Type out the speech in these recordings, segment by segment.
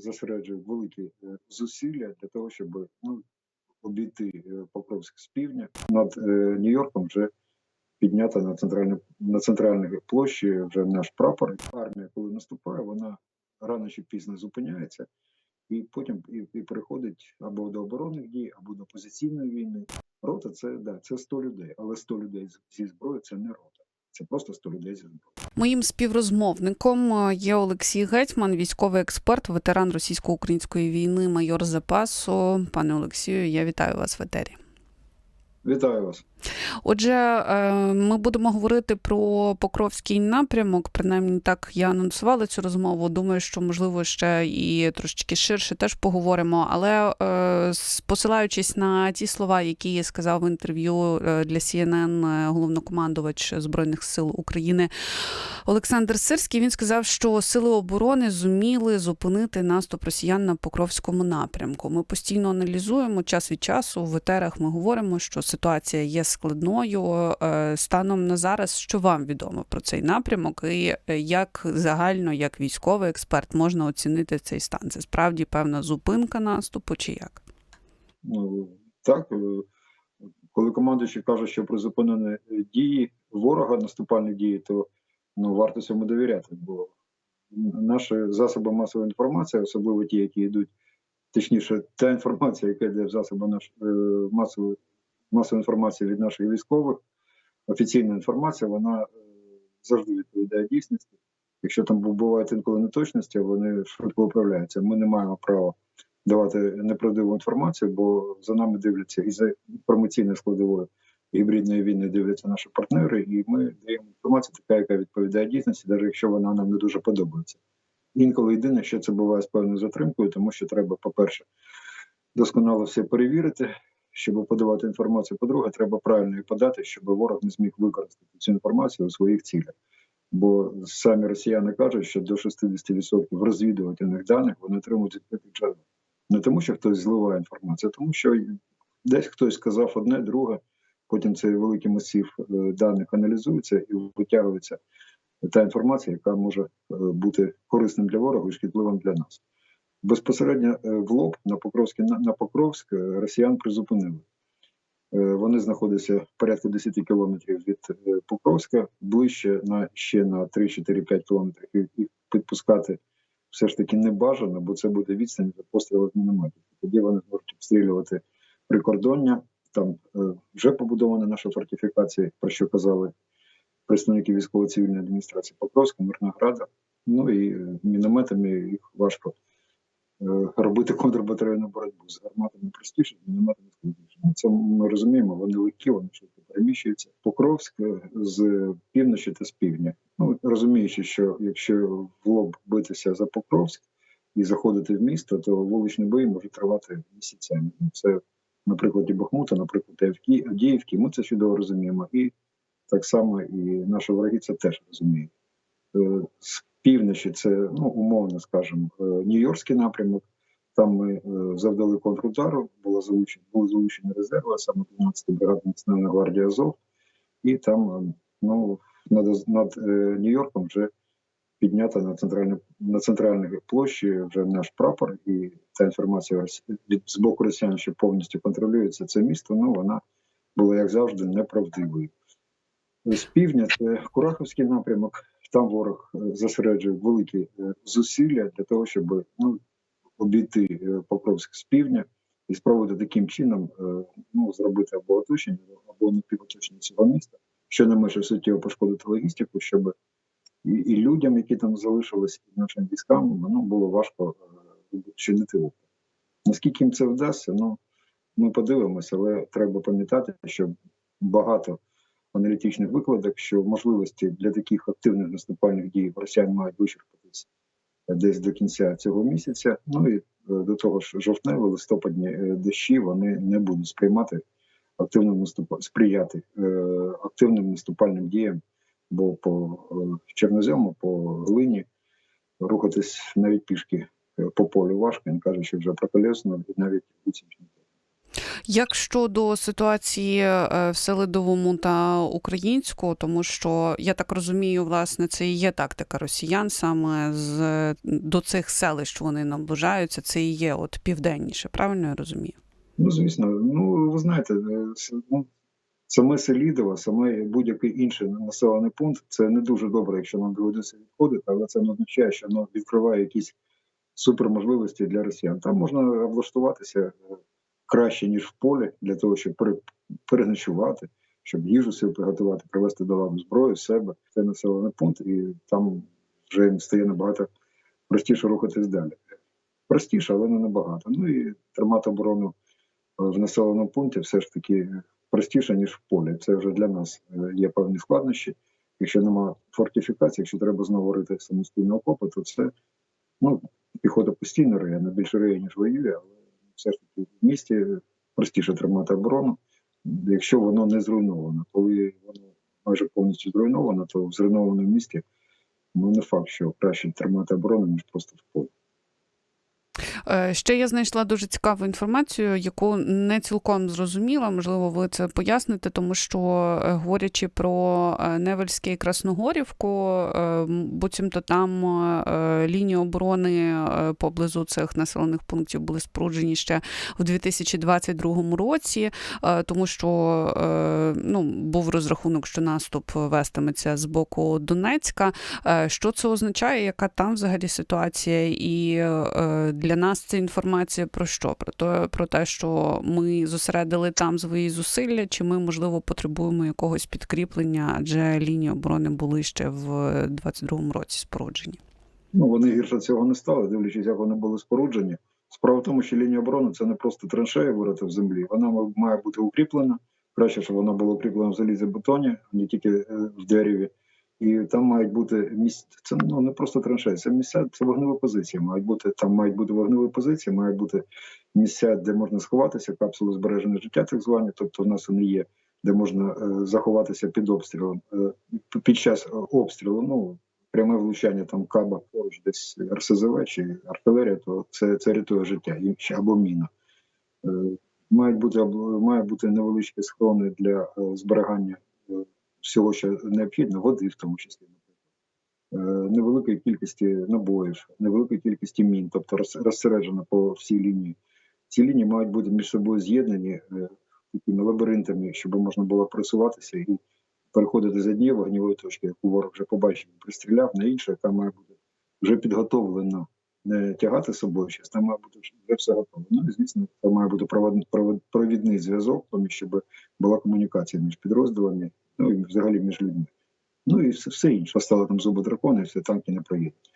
зосереджує великі е, зусилля для того, щоб ну, обійти е, Покровськ з півдня. Над е, Нью-Йорком вже піднята на центральній на центральній площі вже наш прапор. Армія, коли наступає, вона рано чи пізно зупиняється. І потім і, і переходить або до оборонних дій, або до позиційної війни. Рота це да, це 100 людей, але 100 людей зі зброєю це не рота. Це просто 100 людей зі. Моїм співрозмовником е, є Олексій Гетьман, військовий експерт, ветеран російсько-української війни, майор запасу. Пане Олексію, я вітаю вас в етері. Вітаю вас. Отже, е, ми будемо говорити про Покровський напрямок. Принаймні, так я анонсувала цю розмову. Думаю, що можливо ще і трошечки ширше теж поговоримо. Але е, посилаючись на ті слова, які сказав в інтерв'ю е, для CNN головнокомандувач збройних сил України Олександр Сирський, він сказав, що сили оборони зуміли зупинити наступ росіян на Покровському напрямку. Ми постійно аналізуємо час від часу. В етерах ми говоримо, що ситуація є складною. Е, Станом на зараз, що вам відомо про цей напрямок, і е, як загально, як військовий експерт, можна оцінити цей стан? Це справді певна зупинка наступу, чи як? Ну, так, е, коли командуючий каже, що призупинені дії ворога, наступальні дії, то ну, варто цьому довіряти, бо наші засоби масової інформації, особливо ті, які йдуть, точніше, та інформація, яка йде в засоби наш, масової, масової інформації від наших військових, офіційна інформація, вона е, завжди відповідає дійсності. Якщо там бувають інколи неточності, вони швидко виправляються. Ми не маємо права давати неправдиву інформацію, бо за нами дивляться і за інформаційною складовою гібридної війни дивляться наші партнери, і ми даємо інформацію, така, яка відповідає дійсності, навіть якщо вона нам не дуже подобається. Інколи єдине, що це буває з певною затримкою, тому що треба, по-перше, досконало все перевірити, щоб подавати інформацію. По-друге, треба правильно її подати, щоб ворог не зміг використати цю інформацію у своїх цілях. Бо самі росіяни кажуть, що до 60% розвідувальних даних вони отримують від відкритих джерел. Не тому, що хтось зливає інформацію, а тому що десь хтось сказав одне, друге, потім цей великий масив е, даних аналізується і витягується та інформація, яка може е, бути корисним для ворога і шкідливим для нас. Безпосередньо е, в лоб на Покровське на, на Покровськ е, росіян призупинили. Е, Вони знаходяться порядку 10 кілометрів від Покровська, ближче на ще на 3-4-5 кілометрів. Їх підпускати все ж таки не бажано, бо це буде відстань від пострілу з мінометів. Тоді вони зможуть обстрілювати прикордоння. Там вже побудовані наші фортифікації, про що казали представники військово-цивільної адміністрації Покровська, Мирнограда. Ну і мінометами їх важко робити контрбатарейну боротьбу з гарматами простіше, з мінометами складніше. Це ми розуміємо, вони легкі, вони швидко переміщуються. Покровськ е, з півночі та з півдня. Ну розуміючи, що якщо в лоб битися за Покровськ і заходити в місто, то вуличні бої можуть тривати місяцями. Ну, Це на прикладі Бахмута, наприклад, Авдіївки, Авдіївки. Ми це чудово розуміємо. І так само і наші вороги це теж розуміють. Е, З півночі це ну умовно скажемо е, Нью-Йоркський напрямок. Там ми е, завдали контрудару, було залучені, були залучені резерви, саме 12 бригада Національної гвардії Азов, і там е, ну над, над Нью-Йорком вже піднята на центральній на центральній площі вже наш прапор, і ця інформація з боку росіян, що повністю контролюється це місто. Ну вона була як завжди неправдивою. З півдня це Кураховський напрямок. Там ворог е, зосереджує великі е, зусилля для того, щоб ну, обійти е, Покровськ з півдня і спробувати таким чином ну, зробити або оточення, або напівоточення цього міста, що не може суттєво пошкодити логістику, щоб і, і людям, які там залишились, і нашим військам, ну, було важко чинити опір. Наскільки їм це вдасться, ну ми подивимося, але треба пам'ятати, що багато аналітичних викладок, що можливості для таких активних наступальних дій росіян мають вичерпатися десь до кінця цього місяця. Ну і е, до того ж, жовтневі листопадні е, дощі вони не будуть сприймати активним наступ... сприяти е, активним наступальним діям, бо по чорнозему, по глині рухатись навіть пішки по полю важко. Каже, що вже про колесно і навіть буцімчні. Як щодо ситуації е, в Селидовому та Українську, тому що я так розумію, власне, це і є тактика росіян саме з до цих селищ вони наближаються. Це і є от південніше. Правильно я розумію? Ну, звісно, ну ви знаєте, е, ну, саме Селідово, саме будь-який інший населений пункт, це не дуже добре, якщо нам доведеться відходити, але це не означає, що воно відкриває якісь суперможливості для росіян. Там можна облаштуватися е, краще, ніж в полі, для того, щоб пере- переночувати, щоб їжу собі приготувати, привезти до ладу зброю, себе. Це населений пункт, і там вже їм стає набагато простіше рухатись далі. Простіше, але не набагато. Ну і тримати оборону е, в населеному пункті все ж таки простіше, ніж в полі. Це вже для нас е, є певні складнощі. Якщо немає фортифікації, якщо треба знову рити самостійно окопи, то це ну, піхота постійно риє, вона більше риє, ніж воює, але все ж таки в місті простіше тримати оборону, якщо воно не зруйновано. Коли воно майже повністю зруйновано, то в зруйнованому місті ну не факт, що краще тримати оборону, ніж просто в полі. Е, Ще я знайшла дуже цікаву інформацію, яку не цілком зрозуміла. Можливо, ви це поясните, тому що е, говорячи про е, Невельське і Красногорівку, буцімто там лінії оборони поблизу цих населених пунктів були споруджені ще в 2022 році, тому що ну, був розрахунок, що наступ вестиметься з боку Донецька. Що це означає? Яка там взагалі ситуація? І для нас це інформація про що? Про те, про те, що ми зосередили там свої зусилля, чи ми, можливо, потребуємо якогось підкріплення, адже лінії оборони були ще в 22-му році споруджені. Ну, вони гірше цього не стали, дивлячись, як вони були споруджені. Справа в тому, що лінія оборони це не просто траншея вирота в землі, вона має бути укріплена. Краще, щоб вона була укріплена в залізобетоні, а не тільки е, в дереві. І там мають бути місця. Це ну не просто траншея, це місця, це вогневі позиції. Мають бути там, мають бути вогневі позиції, мають бути місця, де можна сховатися, капсули збережене життя, так звані. Тобто, в нас вони є, де можна е, заховатися під обстрілом е, під час е, обстрілу. Ну пряме влучання там каба поруч десь РСЗВ чи артилерія, то це, це рятує життя або міна. Е, Мають бути або- має бути невеличкі схорони для е, зберігання всього, що необхідно, води в тому числі, наприклад. Е, невеликої кількості набоїв, невеликої кількості мін, тобто роз- розсереджено по всій лінії. Ці лінії мають бути між собою з'єднані е, такими лабіринтами, щоб можна було просуватися і переходити з однієї вогневої точки, яку ворог вже побачив, пристріляв на іншу, яка має бути вже підготовлена не тягати з собою щось, там має бути вже все готово. Ну і звісно, там має бути провідний зв'язок, тому щоб була комунікація між підрозділами, ну і взагалі між людьми. Ну і все, інше. Стало там зуби дракона, і все танки не проїдуть.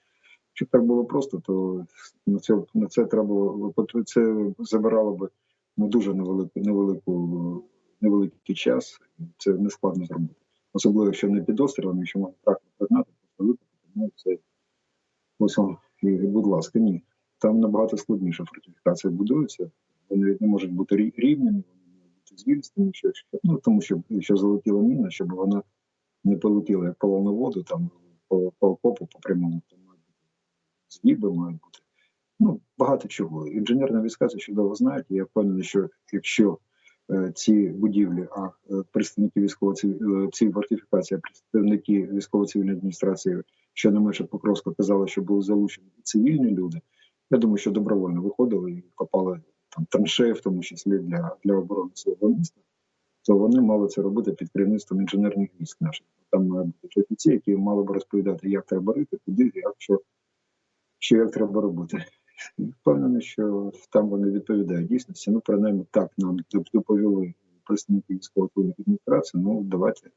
Якщо б так було просто, то на це на це треба це забирало би ну, дуже невелику, невелику, невеликий час. Це не складно зробити. Особливо, якщо не під обстрілом, якщо можна трактор пригнати, просто ну це ось вам, і, будь ласка, ні. Там набагато складніше фортифікація будується. Вони не можуть бути рівними, бути що, що- ну, тому що якщо залетіла міна, щоб вона не полетіла як полона воду, там по, по окопу, по прямому, бути згіби, мають бути. Ну, багато чого. Інженерна війська це чудово знають. і Я впевнений, що якщо е, ці будівлі, а е, представники військово ці фортифікації, представники військово-цивільної адміністрації, що не менше Покровська казали, що були залучені цивільні люди. Я думаю, що добровольно виходили і копали там траншеї, в тому числі для, для оборони свого міста, то вони мали це робити під керівництвом інженерних військ наших. Там має бути фахівці, які мали б розповідати, як треба рити, куди, як що, що як треба робити. Впевнений, що там вони відповідають дійсності. Ну, принаймні, так нам доповіли представники військово-цивільної адміністрації. Ну, давайте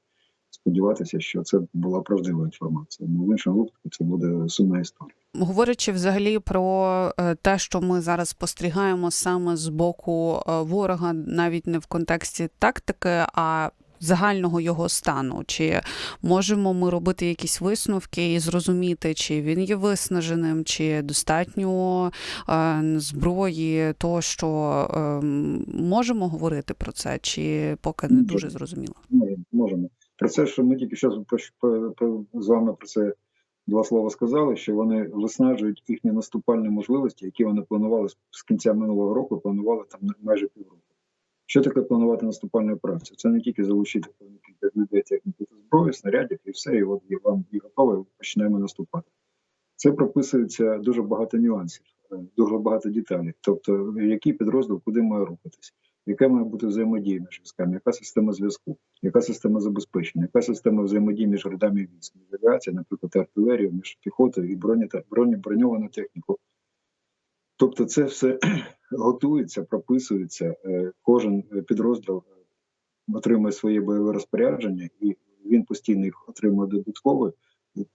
сподіватися, що це була правдива інформація. Ну, в іншому випадку це буде сумна історія. Говорячи взагалі про е, те, що ми зараз спостерігаємо саме з боку е, ворога, навіть не в контексті тактики, а загального його стану, чи можемо ми робити якісь висновки і зрозуміти, чи він є виснаженим, чи достатньо е, зброї, то що е, можемо говорити про це, чи поки не дуже зрозуміло. Можемо. Про це, що ми тільки що з вами про це два слова сказали, що вони виснажують їхні наступальні можливості, які вони планували з кінця минулого року, планували там майже півроку. Що таке планувати наступальну операцію? Це не тільки залучити певну людей, техніки та зброї, снарядів і все, і от і вам і готове, почнемо наступати. Це прописується дуже багато нюансів, е, дуже багато деталей. Тобто, який підрозділ куди має рухатись, яка має бути взаємодія між військами, яка система зв'язку, яка система забезпечення, яка система взаємодії між родами військ, між авіація, наприклад, артилерією, між піхотою і броні броньовану техніку. Тобто, це все готується, прописується. е, Кожен е, підрозділ е, отримує своє бойове розпорядження, і він постійно їх отримує додатково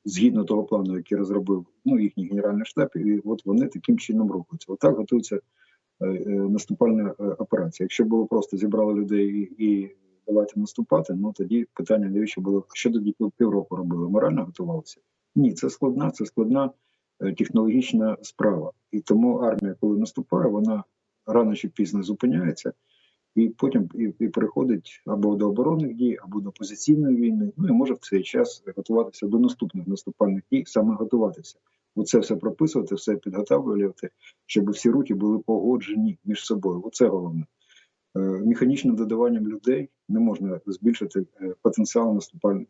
згідно того плану, який розробив ну, їхній генеральний штаб, і от вони таким чином рухаються. Отак готується наступальна е, операція. Якщо було просто зібрали людей і, давайте наступати, ну тоді питання навіщо було що тоді пів- півроку робили? Морально готувалися? Ні, це складна, це складна е, технологічна справа. І тому армія, коли наступає, вона рано чи пізно зупиняється. І потім і, і переходить або до оборонних дій, або до позиційної війни. Ну і може в цей час готуватися до наступних наступальних дій, саме готуватися. Оце все прописувати, все підготовлювати, щоб всі рухи були погоджені між собою. Оце головне. Е, Механічним додаванням людей не можна збільшити е, потенціал наступальний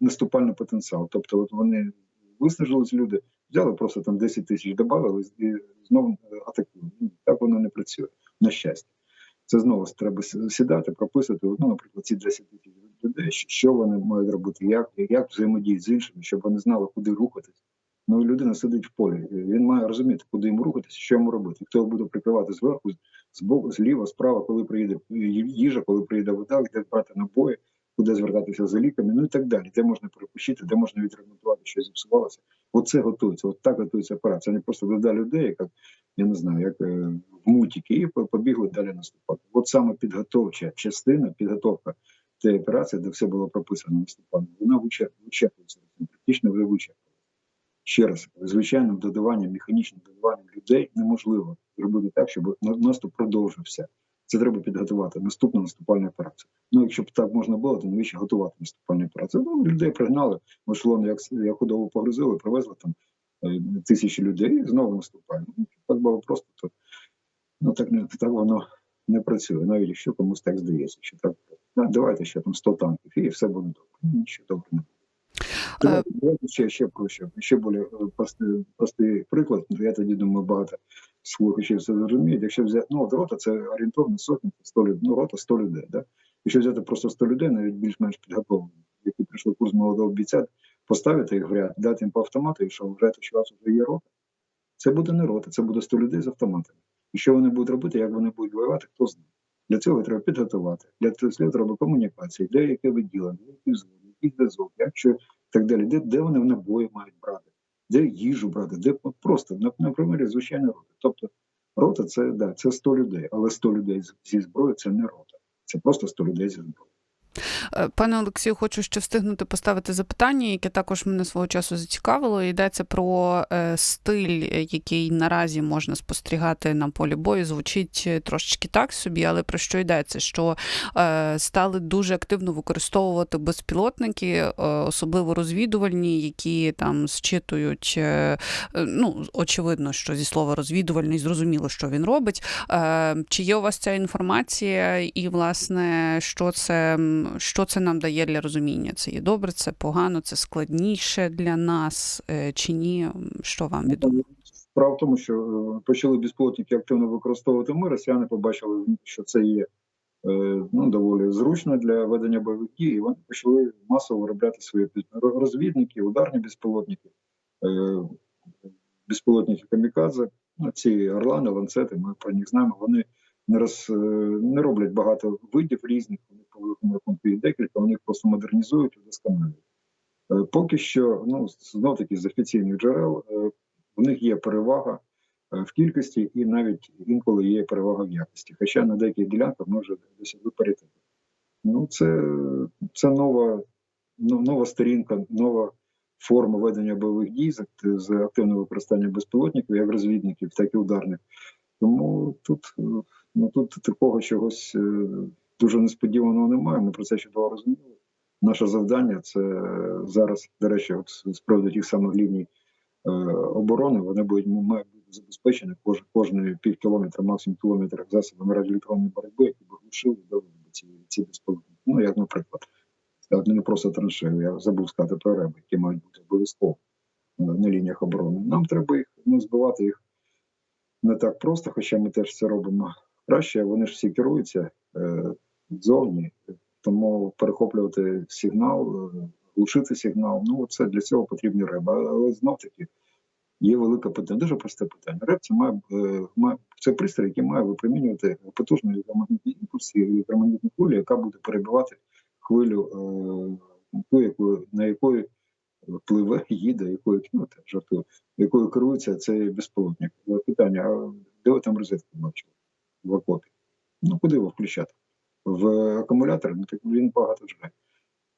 наступальний потенціал. Тобто, от вони виснажились люди, взяли просто там 10 тисяч, додали і знову е, атакують. Ну, Так воно не працює, на щастя. Це знову треба сідати, прописати. Ну, наприклад, ці 10 тисяч людей, що- вони мають робити, як, як взаємодіяти з іншими, щоб вони знали, куди рухатись. Ну, людина сидить в полі. Він має розуміти, куди йому рухатися, що йому робити. Хто буде прикривати зверху, з боку, зліва, справа, коли приїде їжа, коли приїде вода, де брати набої, куди звертатися за ліками, ну і так далі. Де можна перепущити, де можна відремонтувати, що зіпсувалося. Оце готується. От так готується операція. Не просто дода людей, як я не знаю, як е, в мультики, і побігли далі наступати. От саме підготовча частина, підготовка цієї операції, де все було прописано наступання, вона вичер- вичерпується, практично вже вичерпується. Ще раз, звичайним додаванням, механічним додаванням людей неможливо зробити так, щоб на- наступ продовжився. Це треба підготувати наступну наступальну операцію. Ну, якщо б так можна було, то навіщо готувати наступальну операцію? Ну, людей пригнали, ешелон, як, як худобу погрузили, привезли там е, тисячі людей і знову наступаємо. Ну, так було просто, то ну, так, не, так воно не працює. Навіть якщо комусь так здається, що так, «А, давайте ще там 100 танків, і все буде добре. Ну, Нічого добре не буде. Давайте, давайте ще, ще проще, ще більш е, простий, простий приклад. Я тоді думаю, багато слухачів це зрозуміють. Якщо взяти, ну, от рота це орієнтовно сотні, 100 людей, ну, рота 100 людей, да? Якщо взяти просто 100 людей, навіть більш-менш підготовлені, які прийшли курс молодого бійця, поставити їх в ряд, дати їм по автомату, і що вважаєте, що у вас вже є рота, це буде не рота, це буде 100 людей з автоматами. І що вони будуть робити, як вони будуть воювати, хто знає. Для цього треба підготувати. Для цього треба комунікації, де яке відділення, який взвод, який зв'язок, як що і так далі. Де, де вони в набої мають брати, де їжу брати, де просто на, на примірі звичайно роти. Тобто рота це да, це 100 людей, але 100 людей зі зброєю це не рота. Це просто 100 людей зі зброєю. Е, Пане Олексію, хочу ще встигнути поставити запитання, яке також мене свого часу зацікавило. Йдеться про е, стиль, який наразі можна спостерігати на полі бою. Звучить е, трошечки так собі, але про що йдеться? Що стали дуже активно використовувати безпілотники, особливо розвідувальні, які там зчитують. ну, очевидно, що зі слова розвідувальний зрозуміло, що він робить. Чи є у вас ця інформація, і власне, що це, що це нам дає для розуміння? Це є добре, це погано, це складніше для нас е, чи ні? Що вам відомо? Справа в тому, що е, почали безпілотники активно використовувати ми. Росіяни побачили, що це є е, ну, доволі зручно для ведення бойових дій. І вони почали масово виробляти свої розвідники, ударні безпілотники, безпілотники камікадзе. Ну, ці орлани, ланцети, ми про них знаємо. Вони не роз, е, не роблять багато видів різних. Вони по великому рахунку їх декілька, вони просто модернізують і вдосконалюють. Е, Поки що, ну знов таки з офіційних джерел, е, в них є перевага в кількості і навіть інколи є перевага в якості. Хоча на деяких ділянках ми вже досягли паритету. Ну, це, це нова, ну, нова сторінка, нова форма ведення бойових дій з, акти- з активним використанням безпілотників, як розвідників, так і ударних. Тому тут, ну, тут такого чогось е, дуже несподіваного немає. Ми про це чудово розуміли. Наше завдання це зараз, до речі, от приводу тих самих ліній е, оборони, вони будуть мають бути забезпечені кож, кожної пів кілометра, максимум кілометр засобами радіоелектронної боротьби, які б глушили б ці, ці безпілотники. Ну, як, наприклад, не просто траншею, я забув сказати про реби, які мають бути обов'язково на, на лініях оборони. Нам треба їх ну, збивати їх не так просто, хоча ми теж це робимо краще. Вони ж всі керуються е, ззовні, тому перехоплювати сигнал, е, глушити сигнал. Ну це для цього потрібні реби. Але знов таки є велике питання, дуже просте питання. Реб це має, е, має це пристрій, який має випромінювати потужні електромагнітні імпульси, електромагнітну хвилю, яка буде перебивати хвилю, ту, яку на якої пливе, їде, якою ну, так, жартую, якою керується цей безпілотник. Питання: а де ви там розетку бачили в окопі? Ну куди його включати? В акумулятор, ну так він багато жре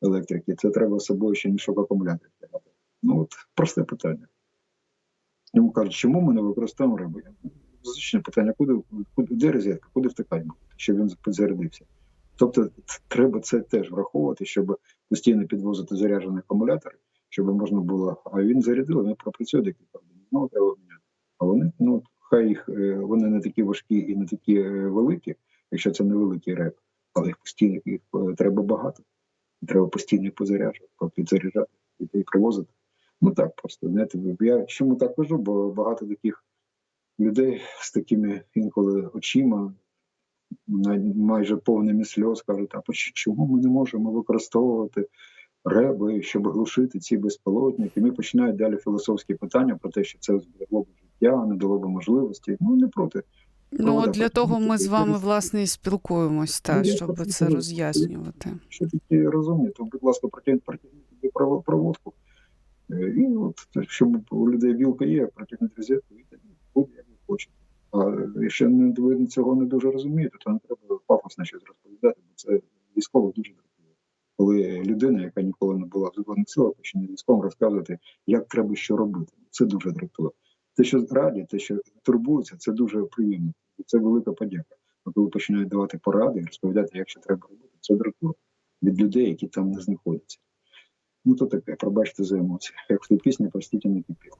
електрики. Це треба з собою ще мішок акумулятор тягати. Ну от просте питання. Йому кажуть, чому ми не використовуємо рибу? Звичайне питання, куди, куди де розетка, куди втикати, щоб він підзарядився. Тобто треба це теж враховувати, щоб постійно підвозити заряджені акумулятори, щоб можна було. А він зарядив, він пропрацює декілька. Ну, треба міняти. А вони, ну, хай їх е, вони не такі важкі і не такі е, великі, якщо це невеликий реп, але їх постійно їх е, треба багато. Треба постійно позаряджувати, підзаряджати і привозити. Ну так просто я чому так кажу, бо багато таких людей з такими інколи очима, майже повними сльоз, кажуть, а чому ми не можемо використовувати реби, щоб глушити ці безпілотники? Ми починають далі філософські питання про те, що це зберегло життя, не дало б можливості. Ну не проти. Ну, от для того ми з вами, власне, і спілкуємось, Ну, та, я щоб це роз'яснювати. Що такі розумні, то, будь ласка, протягніть проводку. Е, І от, щоб у людей білка є, протягнуть розетку, і буде, як ви хочете. А якщо не, ви цього не дуже розумієте, то не треба пафосно щось розповідати, бо це військово дуже дратує. Коли людина, яка ніколи не була в Збройних силах, почне військовим розказувати, як треба що робити. Це дуже дратує. Те, що раді, те, що турбуються, це дуже приємно. І це велика подяка. А коли починають давати поради і розповідати, як ще треба робити, це дратує від людей, які там не знаходяться. Ну то таке, пробачте за емоції. Як в тій пісні, простіть, не кипіло.